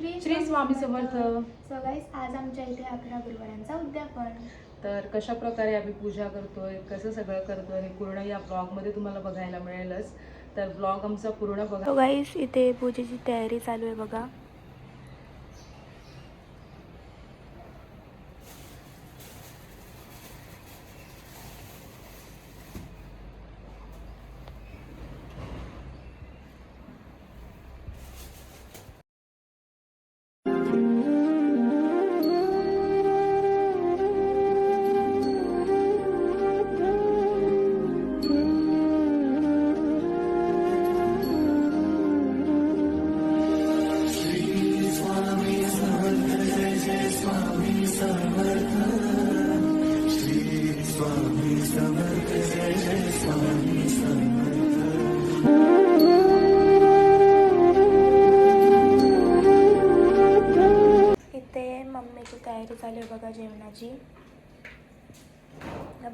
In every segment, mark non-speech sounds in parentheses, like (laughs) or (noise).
Shri Shri Swami Samarth. So guys आज आमच्या इथे अकरा गुरुवारांचा उद्यापन. तर कशा प्रकारे आम्ही पूजा करतोय कसं सगळं करतोय हे पूर्ण या ब्लॉगमध्ये तुम्हाला बघायला मिळेलच. तर ब्लॉग आमचा पूर्ण बघा. गाईस इथे पूजेची तयारी चालू आहे बघा. मम्मीची तयारी चालू आहे बघा जेवणाची.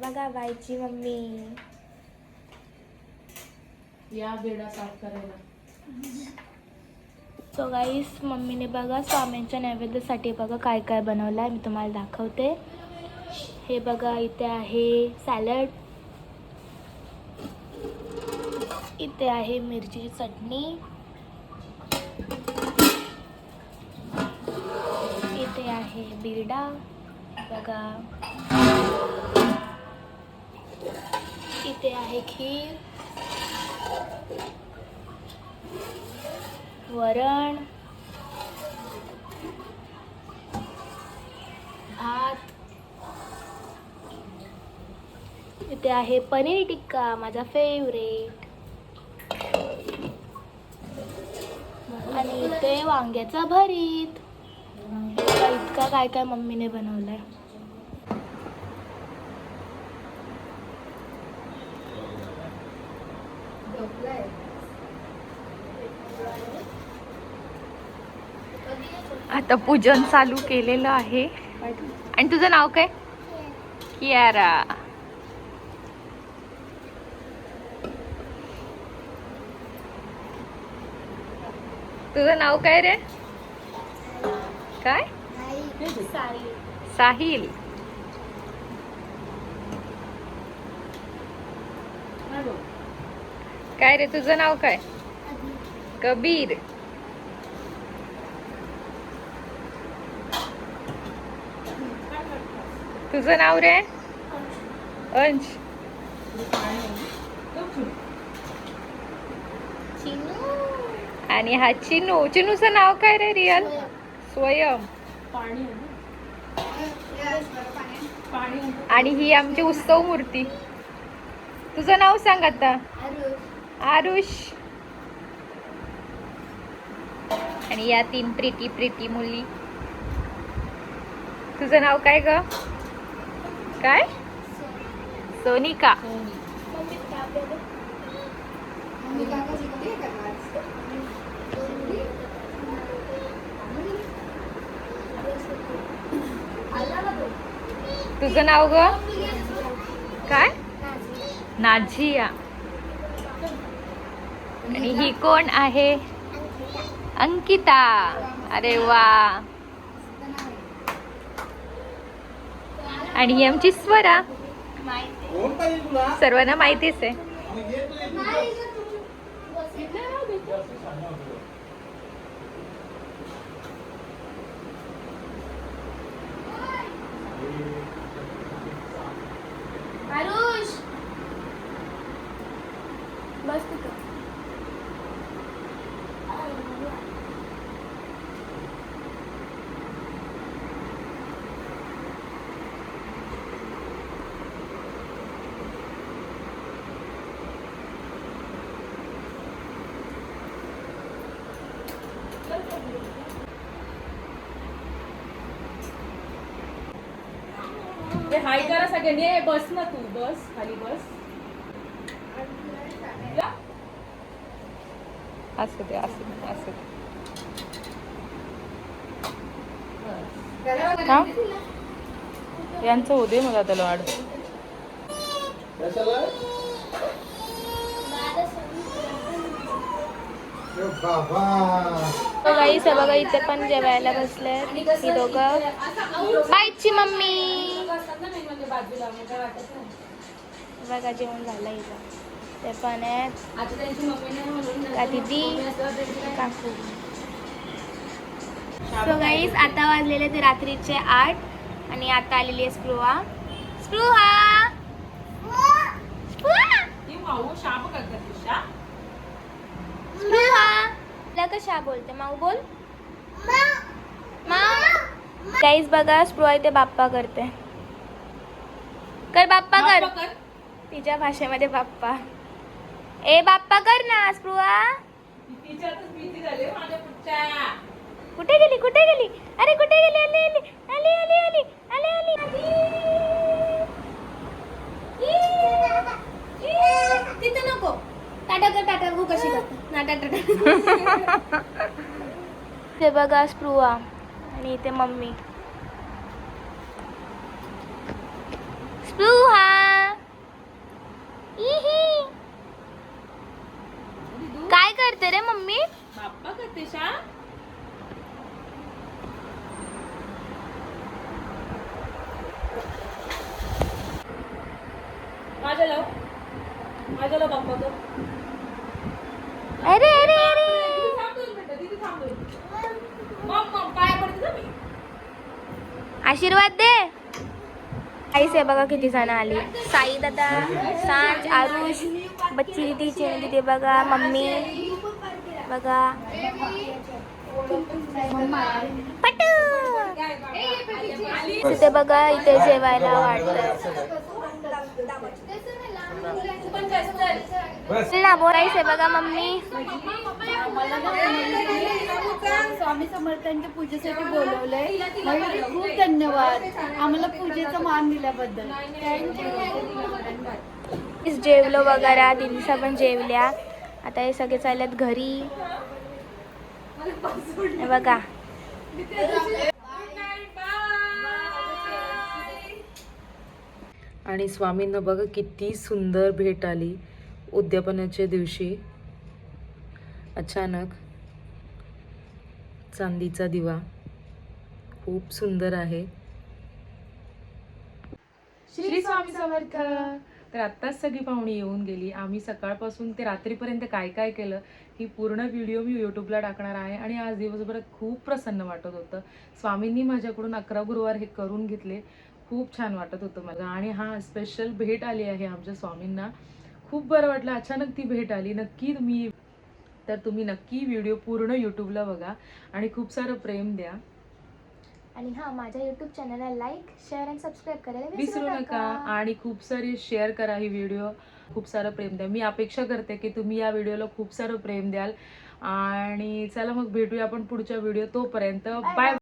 बघा बाईची मम्मी. या बेडा साफ करायला. सो गाईस मम्मीने बघा स्वामींच्या नैवेद्यासाठी बघा काय काय बनवलं आहे मी तुम्हाला दाखवते. हे बघा इथे आहे सॅलड. इथे आहे मिरचीची चटणी. आहे बिरडा. बघा. इथे आहे खीर. वरण. भात. इथे आहे पनीर टिक्का माझा फेवरेट आणि इथे वांग्याचा भरीत. बघा, इतका काय काय मम्मीने बनवलंय. आता पूजन चालू केलेलं आहे. आणि तुझं नाव काय? कियारा. तुझं नाव काय रे? काय? साहिल. काय रे तुझं नाव काय? कबीर. तुझं नाव रे? अंश. आणि हा चिनू. चिनूचं नाव काय रे रिअल? स्वयं. आणि ही आमची उत्सव मूर्ती. तुझं नाव सांग आता. आरुष. आणि या तीन प्रीती प्रीती मुली. तुझं नाव काय ग? काय? सोनिका. तुझं नाव ग? काय? नाझिया. आणि ही कोण आहे? अंकिता. अरे वा. आणि ही आमची स्वरा. सर्वांना माहितीच आहे. आरुष बस तिथं ते हाय करा सगळ्यांनी. ए, बस ना तू बस खाली बस. असू दे असू दे असू दे. थांब. यांचं उदय मला त्याला वाढ बाबा तो गाईस हे बघा इथे पण जेवायला बसले ही दोघं. बाईची मम्मी. बघा जेवण झालं इथं. ते पण आहेत. का दिदी? काकू सो गाईस आता वाजलेले ते रात्रीचे आठ आणि आता आलेली आहे स्पृहा. स्पृहा! स्पृहा! कशा बोलते? माऊ बोल. गाईस बघा स्पृहा इथे बाप्पा करते. कर बाप्पा कर. तिच्या भाषेमध्ये बाप्पा. ए बाप्पा कर ना स्पृहा. कुठे गेली कुठे गेली? अरे कुठे गेली? आली आली. आली आली आली. आली आली. तिथं नको. टाटा कर टाटा. कशी करते? ना टाटा ते (laughs) बघा स्पृहा. आणि इथे मम्मी. स्पृहा इही. काय करते रे मम्मी? बाप्पा करते शा. माझ्या लाव माझ्या लाव बाप्पा कर. अरे अरे अरे. आशीर्वाद दे. आई से बघा किती जण आली. साई दादा सांज आरुष बच्ची दिदी चेन दिदी बघा मम्मी बघा. पटू! तिथे बघा इथे जेवायला वाटतं ना बोलायचं बघा मम्मी. स्वामी समर्थांच्या पूजेसाठी बोलवलंय. म्हणून खूप धन्यवाद. आम्हाला पूजेचा मान दिल्याबद्दल. थँक्यू जेवलो वगैरे दिदीसा पण जेवल्या. आता हे सगळे चालल्यात घरी. हे बघा. आणि स्वामींना बघा किती सुंदर भेट आली उद्यापनाच्या दिवशी. अचानक. चांदीचा दिवा. खूप सुंदर आहे. श्री स्वामी समर्थ. तर आत्ताच सगळी पाहुणी येऊन गेली. आम्ही सकाळपासून ते रात्रीपर्यंत काय काय केलं ही पूर्ण व्हिडिओ मी यूट्यूबला टाकणार आहे आणि आज दिवसभरात खूप प्रसन्न वाटत होतं. स्वामींनी माझ्याकडून अकरा गुरुवार हे करून घेतले. खूप छान वाटत होतं मला. आणि हा स्पेशल भेट आली आहे आमच्या स्वामींना. खूप बरं वाटलं. अचानक ती भेट आली. नक्की तुम्ही तर तुम्ही नक्की व्हिडिओ पूर्ण यूट्यूबला बघा आणि खूप सारं प्रेम द्या. आणि हा माझ्या युट्यूब चॅनलला लाईक शेअर आणि सबस्क्राईब करायला विसरू नका. आणि खूप सारे शेअर करा ही व्हिडिओ खूप सारं प्रेम द्या. मी अपेक्षा करते की तुम्ही या व्हिडिओला खूप सारं प्रेम द्याल. आणि चला मग भेटूया आपण पुढच्या व्हिडिओ तोपर्यंत. बाय